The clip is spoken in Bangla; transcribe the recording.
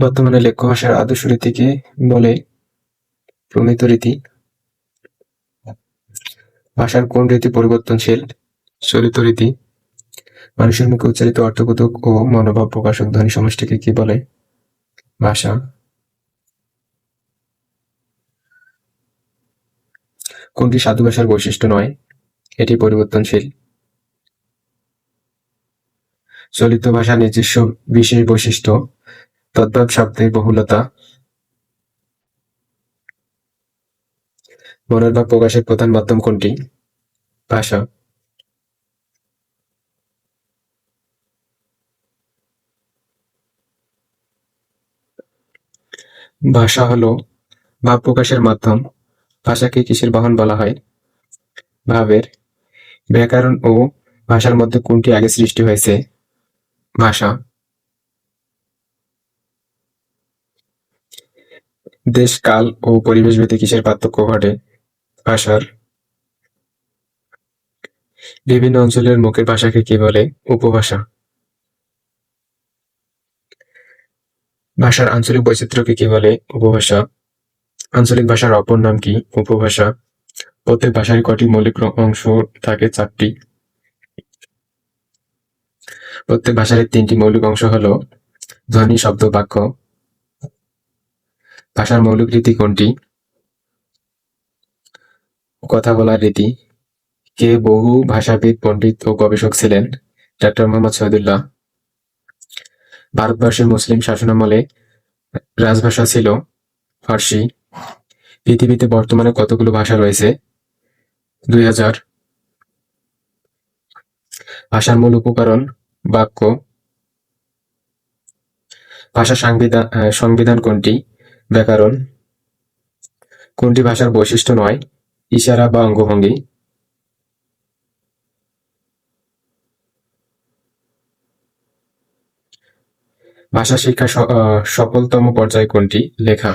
বর্তমানে লেখ্য ভাষার আদর্শ রীতিকে বলে প্রমিত রীতি? ভাষার কোন রীতি পরিবর্তনশীল? চলিত রীতি। মানুষের মুখে উচ্চারিত অর্থবোধক ও মনোভাব প্রকাশক ধ্বনি সমষ্টিকে কি বলে? ভাষা। কোনটি সাধু ভাষার বৈশিষ্ট্য নয়? এটি পরিবর্তনশীল। চলিত ভাষার নিজস্ব বিশেষ বৈশিষ্ট্য তদ্ভব শব্দের বহুলতা। মনের ভাব প্রকাশের প্রধান মাধ্যম কোনটি? ভাষা। ভাষা হলো ভাব প্রকাশের মাধ্যম। ভাষাকে কিসের বাহন বলা হয়? ভাবের। ব্যাকরণ ও ভাষার মধ্যে কোনটি আগে সৃষ্টি হয়েছে? ভাষা। দেশ, কাল ও পরিবেশ ভেদে কিসের পার্থক্য ঘটে? ভাষার। বিভিন্ন অঞ্চলের মুখের ভাষাকে কি বলে? উপভাষা। ভাষার আঞ্চলিক বৈচিত্র্যকে কি বলে? উপভাষা। আঞ্চলিক ভাষার অপর নাম কি? উপভাষা। প্রত্যেক ভাষার কটি মৌলিক অংশ থাকে, চারটি। প্রত্যেক ভাষার তিনটি মৌলিক অংশ হলো ধ্বনি, শব্দ, বাক্য। ভাষার মৌলিক রীতি কোনটি? কথা বলার রীতি। কে বহু ভাষাবিদ, পণ্ডিত ও গবেষক ছিলেন? ডাক্তার মোহাম্মদ শহীদুল্লাহ ভারতবর্ষের মুসলিম শাসনামলে রাজভাষা ছিল ফার্সি। পৃথিবীতে বর্তমানে কতগুলো ভাষা রয়েছে? দুই হাজার। ভাষার মূল উপকরণ বাক্য। ভাষা সংবিধান সংবিধান কোনটি? ব্যাকরণ। কোনটি ভাষার বৈশিষ্ট্য নয়? ইশারা বা অঙ্গভঙ্গি। ভাষা শিক্ষা সফলতম পর্যায় কোনটি? লেখা।